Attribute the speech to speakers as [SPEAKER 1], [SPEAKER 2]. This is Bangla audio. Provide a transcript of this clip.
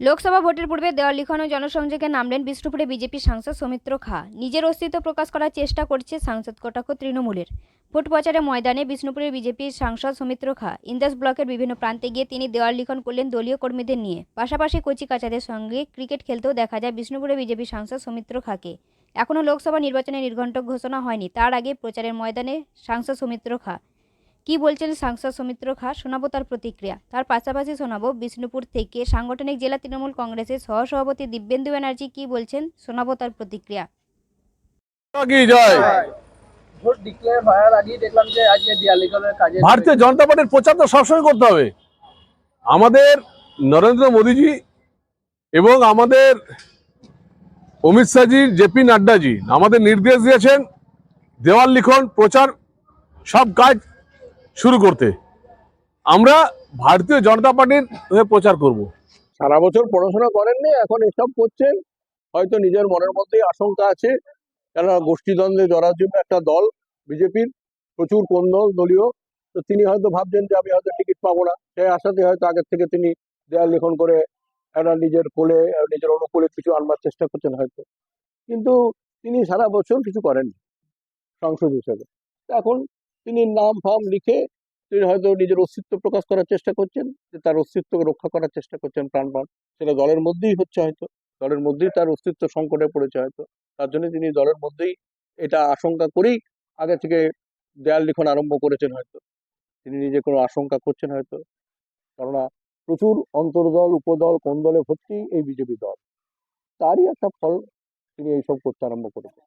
[SPEAKER 1] লোকসভা ভোটের পূর্বে দেওয়াল লিখন জনসংযোগে নামলেন বিষ্ণুপুরে বিজেপি সাংসদ সৌমিত্র খা। নিজের অস্তিত্ব প্রকাশ করার চেষ্টা করছে সাংসদ কটাক্ষ তৃণমূলের। ভোট প্রচারে ময়দানে বিষ্ণুপুরের বিজেপি সাংসদ সৌমিত্র খা। ইন্দাস ব্লকের বিভিন্ন প্রান্তে গিয়ে তিনি দেওয়াল লিখন করলেন দলীয় কর্মীদের নিয়ে। পাশাপাশি কচি কাচাদের সঙ্গে ক্রিকেট খেলতেও দেখা যায় বিষ্ণুপুরে বিজেপি সাংসদ সৌমিত্র খাকে। এখনও লোকসভা নির্বাচনে নির্ঘণ্ট ঘোষণা হয়নি। তার আগে প্রচারের ময়দানে সাংসদ সৌমিত্র খা। কি বলছেন সাংসদ সৌমিত্র খা? শোনাবো তার প্রতিক্রিয়া। তার পাশাপাশি শোনাবো বিষ্ণুপুর থেকে সাংগঠনিক জেলা তৃণমূল কংগ্রেসের সহসভাপতি দিব্যেন্দু ব্যানার্জি কি বলছেন? শোনাবো তার প্রতিক্রিয়া।
[SPEAKER 2] কি জয়?
[SPEAKER 3] ভোট ডিক্লেয়ার হওয়ার আগেই দেখলাম যে আজকে দিয়ালিগঞ্জের কাজে
[SPEAKER 2] ভারতীয় জনতা পার্টির প্রচার তো সবসময় করতে হবে। আমাদের নরেন্দ্র মোদীজি এবং আমাদের অমিত শাহজি জেপি নাড্ডাজি আমাদের নির্দেশ দিয়েছেন দেওয়াল লিখন প্রচার সব কাজ শুরু করতে। আমরা ভারতীয় জনতা পার্টির হয়ে প্রচার করব।
[SPEAKER 4] সারা বছর পড়াশোনা করেননি, এখন এসব করছেন। হয়তো নিজের মনের মধ্যেই আশঙ্কা আছে। কেননা গোষ্ঠীদ্বন্দ্বে জরাজীর্ণ একটা দল, বিজেপির প্রচুর কোন্দল দলীয়, তো তিনি হয়তো ভাবছেন যে আমি হয়তো টিকিট পাবো না। সেই আশাতে হয়তো আগের থেকে তিনি দেয়াল লিখন করে একটা নিজের কোলে নিজের অনুকূলে কিছু আনবার চেষ্টা করছেন হয়তো। কিন্তু তিনি সারা বছর কিছু করেন সংসদ হিসেবে। এখন তিনি নাম ফাম লিখে তিনি হয়তো নিজের অস্তিত্ব প্রকাশ করার চেষ্টা করছেন, যে তার অস্তিত্বকে রক্ষা করার চেষ্টা করছেন প্রাণপণ সেটা দলের মধ্যেই হচ্ছে হয়তো, দলের মধ্যেই তার অস্তিত্ব সংকটে পড়েছে হয়তো। তার জন্য তিনি দলের মধ্যেই এটা আশঙ্কা করেই আগে থেকে দেয়াল লিখন আরম্ভ করেছেন হয়তো। তিনি নিজে কোনো আশঙ্কা করছেন হয়তো। কেননা প্রচুর অন্তর্দল, উপদল, কোন দলে ভর্তি, এই বিজেপি দল। তারই একটা ফল তিনি এইসব করতে আরম্ভ করেছেন।